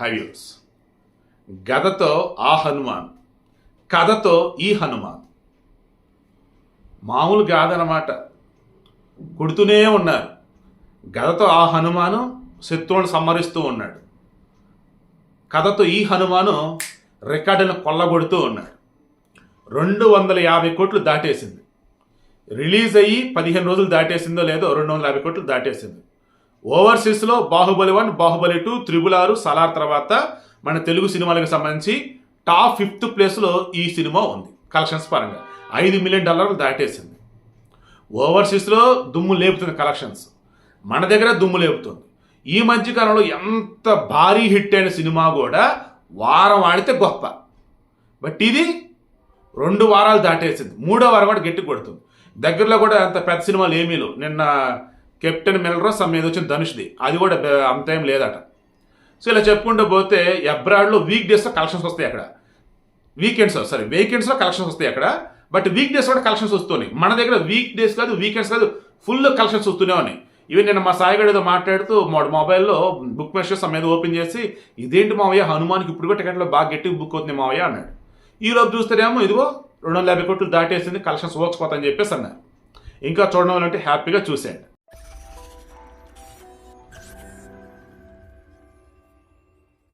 హైవ్యూస్ గదతో ఆ హనుమాన్ కథతో ఈ హనుమాన్. మామూలు కాదనమాట కొడుతూనే ఉన్నారు. గదతో ఆ హనుమాను శత్రువును సంహరిస్తూ ఉన్నాడు. కథతో ఈ హనుమాను రికార్డును కొల్లగొడుతూ ఉన్నాడు. రెండు వందల యాభై కోట్లు దాటేసింది. రిలీజ్ అయ్యి పదిహేను రోజులు దాటేసిందో లేదో రెండు వందల యాభై కోట్లు దాటేసింది. ఓవర్సీస్లో Baahubali one Baahubali two triple ఆరు సలార్ తర్వాత మన తెలుగు సినిమాలకు సంబంధించి టాప్ ఫిఫ్త్ ప్లేస్లో ఈ సినిమా ఉంది కలెక్షన్స్ పరంగా. ఐదు మిలియన్ డాలర్లు దాటేసింది. ఓవర్సీస్లో దుమ్ము లేపుతుంది కలెక్షన్స్. మన దగ్గర దుమ్ము లేపుతుంది. ఈ మధ్యకాలంలో ఎంత భారీ హిట్ అయిన సినిమా కూడా వారం ఆడితే గొప్ప. బట్ ఇది రెండు వారాలు దాటేసింది. మూడో వారం కూడా గట్టి కొడుతుంది. దగ్గరలో కూడా అంత పెద్ద సినిమాలు ఏమీ లేవు. నిన్న కెప్టెన్ మెల్రోస్ సమ్ ఏదో వచ్చిన ధనుష్ది. అది కూడా అంత ఏం లేదట. సో ఇలా చెప్పుకుంటూ పోతే అబ్రాడ్లో వీక్ డేస్లో కలెక్షన్స్ వస్తాయి అక్కడ. వీకెండ్స్ సారీ వీకెండ్స్లో కలెక్షన్స్ వస్తాయి అక్కడ. బట్ వీక్ డేస్ కూడా కలెక్షన్స్ వస్తున్నాయి మన దగ్గర వీక్ డేస్ కాదు వీకెండ్స్ కాదు ఫుల్ కలెక్షన్స్ వస్తూనే ఉన్నాయి. ఈవెన్ నేను మా సాయిగడ్ ఏదో మాట్లాడుతూ మా మొబైల్లో బుక్ మెషర్స్ మీద ఓపెన్ చేసి ఇదేంటి మావయ్య హనుమాన్కి ఇప్పుడు కూడా టికెట్లో బాగా గట్టిగా బుక్ అవుతుంది మావయ్య అన్నాడు. ఈ చూస్తేనేమో ఇదిగో రెండు వందల యాభై కోట్లు దాటేసింది కలెక్షన్స్ ఓర్చుకోతాయని చెప్పేసి అన్నారు ఇంకా చూడడం అంటే హ్యాపీగా చూసేయండి